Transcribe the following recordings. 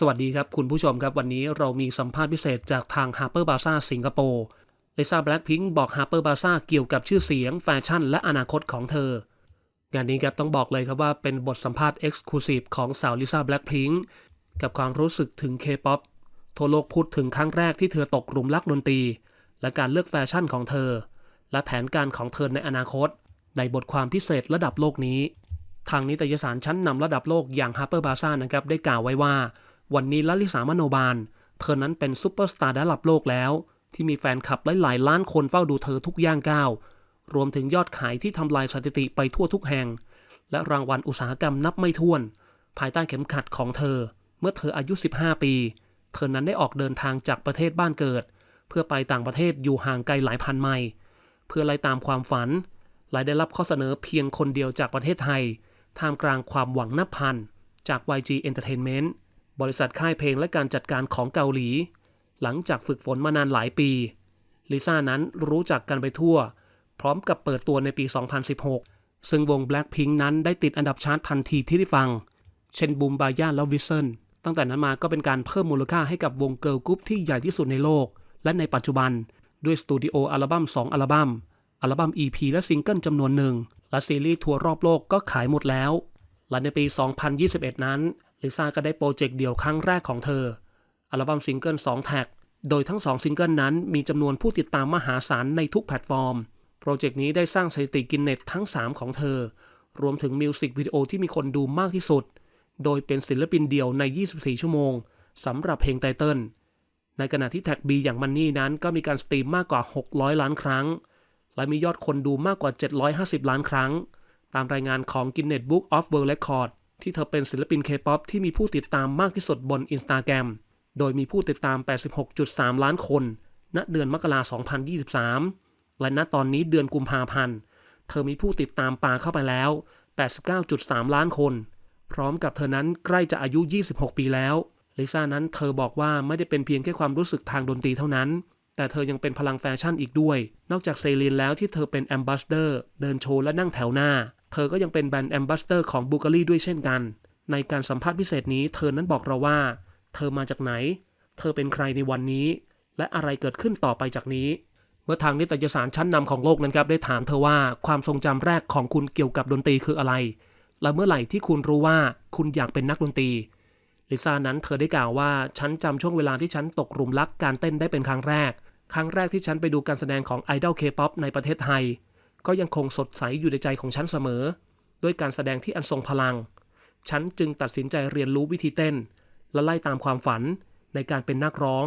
สวัสดีครับคุณผู้ชมครับวันนี้เรามีสัมภาษณ์พิเศษจากทาง Harper b a z a สิงคโปร์ลิซ่าแบล็ p พิงบอก Harper b a z a เกี่ยวกับชื่อเสียง แฟชั่น และอนาคตของเธอ งานนี้ครับต้องบอกเลยครับว่าเป็นบทสัมภาษณ์ Exclusive ของสาวลิซ่าแบล็ p พิงกับความรู้สึกถึง K-POP ทั่วโลกพูดถึงครั้งแรกที่เธอตกหลุมรักดนตรี และการเลือกแฟชั่นของเธอ และแผนการของเธอในอนาคต ในบทความพิเศษระดับโลกนี้ ทางนิตยสารชั้นนำระดับโลกอย่าง Harper b a z a r นะครับได้กล่าวไว้ว่า วันนี้ลลิสามโนบาล เธอนั้นเป็นซูเปอร์สตาร์ระดับโลกแล้ว ที่มีแฟนคลับหลายๆล้านคนเฝ้าดูเธอทุกย่างก้าว รวมถึงยอดขายที่ทำลายสถิติไปทั่วทุกแห่ง และรางวัลอุตสาหกรรมนับไม่ถ้วน ภายใต้เข็มขัดของเธอ เมื่อเธออายุ 15 ปี เธอนั้นได้ออกเดินทางจากประเทศบ้านเกิด เพื่อไปต่างประเทศอยู่ห่างไกลหลายพันไมล์เพื่อไล่ตามความฝันและได้รับข้อเสนอเพียงคนเดียวจากประเทศไทย ท่ามกลางความหวังนับพัน จาก YG Entertainment บริษัทค่ายเพลงและการจัดการของเกาหลี หลังจากฝึกฝนมานานหลายปี ลิซ่านั้นรู้จักกันไปทั่ว พร้อมกับเปิดตัวในปี 2016 ซึ่งวง Blackpink นั้นได้ติดอันดับชาร์ตทันทีที่ได้ฟัง เช่นบูมบาย่าและวิเซนตั้งแต่นั้นมาก็เป็นการเพิ่มมูลค่าให้กับวงเกิร์ลกรุ๊ปที่ใหญ่ที่สุดในโลก และในปัจจุบัน ด้วยสตูดิโออัลบั้ม 2 อัลบั้ม อัลบั้ม EP และซิงเกิลจำนวนหนึ่ง และซีรีส์ทัวร์รอบโลกก็ขายหมดแล้วและในปี 2021 นั้น ลิซ่าก็ได้โปรเจกต์เดี่ยวครั้งแรกของเธอ อัลบั้มซิงเกิล2แท็ก โดยทั้ง 2 ซิงเกิลนั้นมีจำนวนผู้ติดตามมหาศาลในทุกแพลตฟอร์ม โปรเจกต์นี้ได้สร้างสถิติกินเน็ตทั้ง 3 ของเธอ รวมถึงมิวสิกวิดีโอที่มีคนดูมากที่สุด โดยเป็นศิลปินเดี่ยวใน 24 ชั่วโมงสำหรับเพลงไตเติล ในขณะที่แท็ก B อย่างมันนี่นั้นก็มีการสตรีมมากกว่า 600 ล้านครั้ง และมียอดคนดูมากกว่า 750 ล้านครั้ง ตามรายงานของ Guinness Book of World Record ที่เธอเป็นศิลปิน K-POP ที่มีผู้ติดตามมากที่สุดบน Instagram โดยมีผู้ติดตาม 86.3 ล้านคน ณ เดือนมกราคม 2023 และณตอนนี้เดือนกุมภาพันธ์ เธอมีผู้ติดตามปาเข้าไปแล้ว 89.3 ล้านคน พร้อมกับเธอนั้นใกล้จะอายุ 26 ปีแล้ว ลิซ่านั้นเธอบอกว่าไม่ได้เป็นเพียงแค่ความรู้สึกทางดนตรีเท่านั้น แต่เธอยังเป็นพลังแฟชั่นอีกด้วย นอกจากเซรีนแล้วที่เธอเป็นแอมบาสเดอร์ เดินโชว์และนั่งแถวหน้า เธอก็ยังเป็นแบรนด์แอมบาสเดอร์ของบูการีด้วยเช่นกัน ในการสัมภาษณ์พิเศษนี้ เธอนั้นบอกเราว่า เธอมาจากไหน เธอเป็นใครในวันนี้ และอะไรเกิดขึ้นต่อไปจากนี้ เมื่อทางนิตยสารชั้นนำของโลกนั้นครับได้ถามเธอว่าความทรงจำแรกของคุณเกี่ยวกับดนตรีคืออะไร และเมื่อไหร่ที่คุณรู้ว่าคุณอยากเป็นนักดนตรีลิซ่านั้นเธอได้กล่าวว่าฉันจำช่วงเวลาที่ฉันตกหลุมรักการเต้นได้เป็นครั้งแรก ครั้งแรกที่ฉันไปดูการแสดงของไอดอลเคป๊อปในประเทศไทย ก็ยังคงสดใสอยู่ในใจของฉันเสมอ ด้วยการแสดงที่อันทรงพลัง ฉันจึงตัดสินใจเรียนรู้วิธีเต้น และไล่ตามความฝันในการเป็นนักร้อง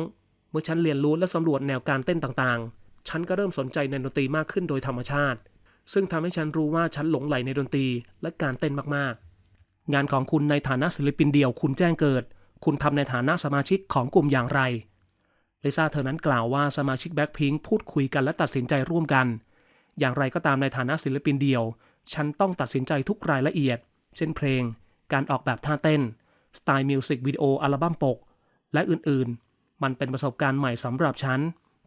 เมื่อฉันเรียนรู้และสำรวจแนวการเต้นต่างๆ ฉันก็เริ่มสนใจในดนตรีมากขึ้นโดยธรรมชาติ ซึ่งทำให้ฉันรู้ว่าฉันหลงไหลในดนตรีและการเต้นมากๆ งานของคุณในฐานะศิลปินเดี่ยวคุณแจ้งเกิด คุณทำในฐานะสมาชิกของกลุ่มอย่างไรลิซ่าเธอนั้นกล่าวว่าสมาชิกแบ็คพิงพูดคุยกันและตัดสินใจร่วมกัน อย่างไรก็ตามในฐานะศิลปินเดี่ยว ฉันต้องตัดสินใจทุกรายละเอียด เช่นเพลง การออกแบบท่าเต้น สไตล์มิวสิกวิดีโออัลบั้มปก และอื่นๆ มันเป็นประสบการณ์ใหม่สำหรับฉัน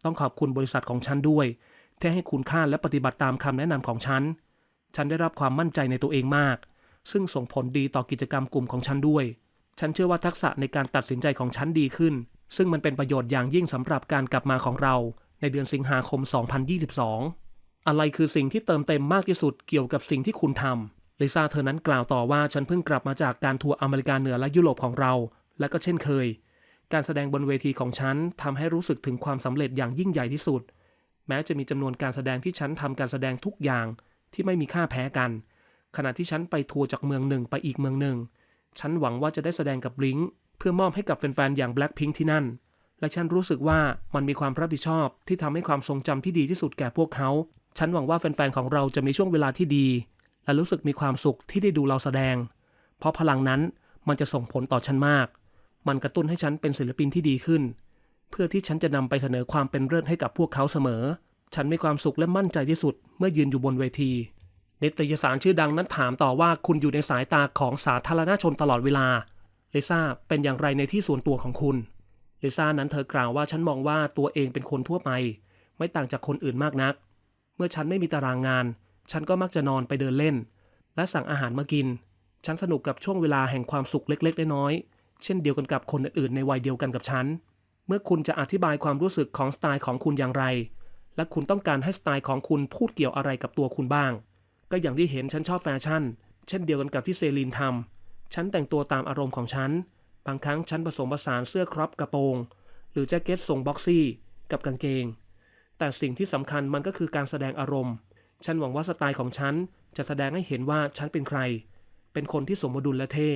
ต้องขอบคุณบริษัทของฉันด้วย ที่ให้คุณค่าและปฏิบัติตามคำแนะนำของฉัน ฉันได้รับความมั่นใจในตัวเองมาก ซึ่งส่งผลดีต่อกิจกรรมกลุ่มของฉันด้วย ฉันเชื่อว่าทักษะในการตัดสินใจของฉันดีขึ้น ซึ่งมันเป็นประโยชน์อย่างยิ่งสำหรับการกลับมาของเรา ในเดือนสิงหาคม 2022 อะไรคือสิ่งที่เติมเต็มมากที่สุดเกี่ยวกับสิ่งที่คุณทำลิซ่าเธอนั้นกล่าวต่อว่าฉันเพิ่งกลับมาจากการทัวร์อเมริกาเหนือและยุโรปของเรา และก็เช่นเคย การแสดงบนเวทีของฉันทำให้รู้สึกถึงความสำเร็จอย่างยิ่งใหญ่ที่สุด แม้จะมีจำนวนการแสดงที่ฉันทำการแสดงทุกอย่างที่ไม่มีค่าแพ้กัน ขณะที่ฉันไปทัวร์จากเมืองหนึ่งไปอีกเมืองหนึ่ง ฉันหวังว่าจะได้แสดงกับลิงเพื่อมอบให้กับแฟนๆอย่าง Blackpink ที่นั่น และฉันรู้สึกว่ามันมีความรับผิดชอบที่ทำให้ความทรงจำที่ดีที่สุดแก่พวกเขา ฉันหวังว่าแฟนๆของเราจะมีช่วงเวลาที่ดี และรู้สึกมีความสุขที่ได้ดูเราแสดง เพราะพลังนั้นมันจะส่งผลต่อฉันมาก มันกระตุ้นให้ฉันเป็นศิลปินที่ดีขึ้น เพื่อที่ฉันจะนำไปเสนอความเป็นเลิศให้กับพวกเขาเสมอ ฉันมีความสุขและมั่นใจที่สุดเมื่อยืนอยู่บนเวทีนิตยสารชื่อดังนั้นถามต่อว่าคุณอยู่ในสายตาของสาธารณชนตลอดเวลาลิซ่าเป็นอย่างไรในที่ส่วนตัวของคุณลิซ่านั้นเธอกล่าวว่าฉันมองว่าตัวเองเป็นคนทั่วไป ไม่ต่างจากคนอื่นมากนัก มื่อฉันไม่มีตารางงาน ฉันก็มักจะนอนไปเดินเล่น และสั่งอาหารมากิน ฉันสนุกกับช่วงเวลาแห่งความสุขเล็กๆน้อยๆเช่นเดียวกันกับคนอื่นๆในวัยเดียวกันกับฉัน เมื่อคุณจะอธิบายความรู้สึกของสไตล์ของคุณอย่างไร และคุณต้องการให้สไตล์ของคุณพูดเกี่ยวอะไรกับตัวคุณบ้าง ก็อย่างที่เห็นฉันชอบแฟชั่น เช่นเดียวกันกับที่เซลีนทำฉันแต่งตัวตามอารมณ์ของฉัน บางครั้งฉันผสมผสานเสื้อครอปกระโปรง หรือแจ็คเก็ตทรงบ็อกซี่ กับกางเกง แต่สิ่งที่สำคัญมันก็คือการแสดงอารมณ์ ฉันหวังว่าสไตล์ของฉันจะแสดงให้เห็นว่าฉันเป็นใคร เป็นคนที่สมดุลและเท่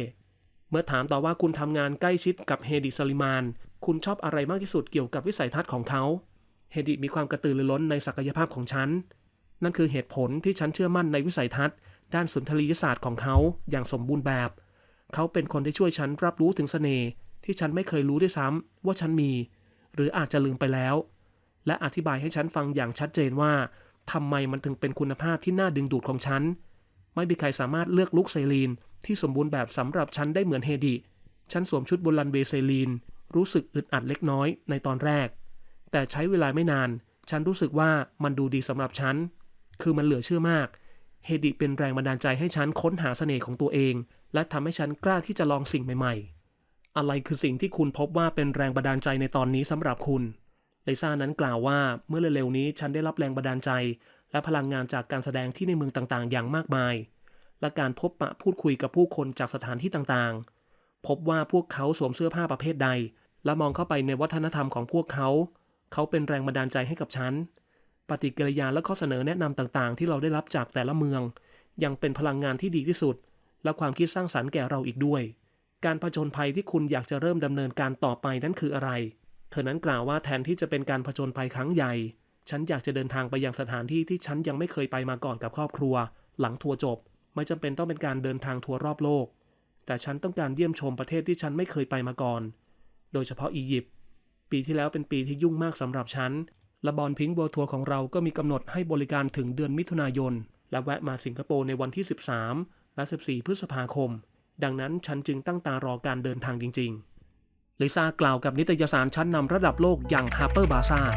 เมื่อถามต่อว่าคุณทำงานใกล้ชิดกับเฮดิสลิมาน คุณชอบอะไรมากที่สุดเกี่ยวกับวิสัยทัศน์ของเขา เฮดิมีความกระตือรือร้นในศักยภาพของฉัน นั่นคือเหตุผลที่ฉันเชื่อมั่นในวิสัยทัศน์ ด้านสุนทรียศาสตร์ของเขาอย่างสมบูรณ์แบบ เขาเป็นคนที่ช่วยฉันรับรู้ถึงเสน่ห์ที่ฉันไม่เคยรู้ด้วยซ้ำว่าฉันมี หรืออาจจะลืมไปแล้ว และอธิบายให้ฉันฟังอย่างชัดเจนว่าทำไมมันถึงเป็นคุณภาพที่น่าดึงดูดของฉัน ไม่มีใครสามารถเลือกลุคเซรีนที่สมบูรณ์แบบสำหรับฉันได้เหมือนเฮดิฉันสวมชุดบนรันเวย์เซรีน รู้สึกอึดอัดเล็กน้อยในตอนแรก แต่ใช้เวลาไม่นาน ฉันรู้สึกว่ามันดูดีสำหรับฉัน คือมันเหลือเชื่อมาก เฮดิเป็นแรงบันดาลใจให้ฉันค้นหาเสน่ห์ของตัวเอง และทำให้ฉันกล้าที่จะลองสิ่งใหม่ ๆ อะไรคือสิ่งที่คุณพบว่าเป็นแรงบันดาลใจในตอนนี้สำหรับคุณ ลซ่านั้นกล่าวว่าเมื่อเร็วๆนี้ฉันได้รับแรงบันดาลใจ และพลังงานจากการแสดงที่ในเมืองต่างๆ อย่างมากมาย และการพบปะพูดคุยกับผู้คนจากสถานที่ต่างๆ พบว่าพวกเขาสวมเสื้อผ้าประเภทใด และมองเข้าไปในวัฒนธรรมของพวกเขา เขาเป็นแรงบันดาลใจให้กับฉัน ปฏิกิริยาและข้อเสนอแนะนำต่างๆ ที่เราได้รับจากแต่ละเมือง ยังเป็นพลังงานที่ดีที่สุด และความคิดสร้างสรรค์แก่เราอีกด้วย การผจญภัยที่คุณอยากจะเริ่มดำเนินการต่อไปนั้นคืออะไร เธอนั้นกล่าวว่าแทนที่จะเป็นการผจญภัยครั้งใหญ่ ฉันอยากจะเดินทางไปยังสถานที่ที่ฉันยังไม่เคยไปมาก่อนกับครอบครัว หลังทัวร์จบ ไม่จำเป็นต้องเป็นการเดินทางทัวร์รอบโลก แต่ฉันต้องการเยี่ยมชมประเทศที่ฉันไม่เคยไปมาก่อน โดยเฉพาะอียิปต์ ปีที่แล้วเป็นปีที่ยุ่งมากสำหรับฉัน และบอลพิงค์เวิลด์ทัวร์ของเราก็มีกำหนดให้บริการถึงเดือนมิถุนายน และแวะมาสิงคโปร์ในวันที่ 13 และ 14 พฤษภาคม ดังนั้นฉันจึงตั้งตารอการเดินทางจริง ๆ ลิซ่ากล่าวกับนิตยสารชั้นนำระดับโลกอย่าง Harper Bazaar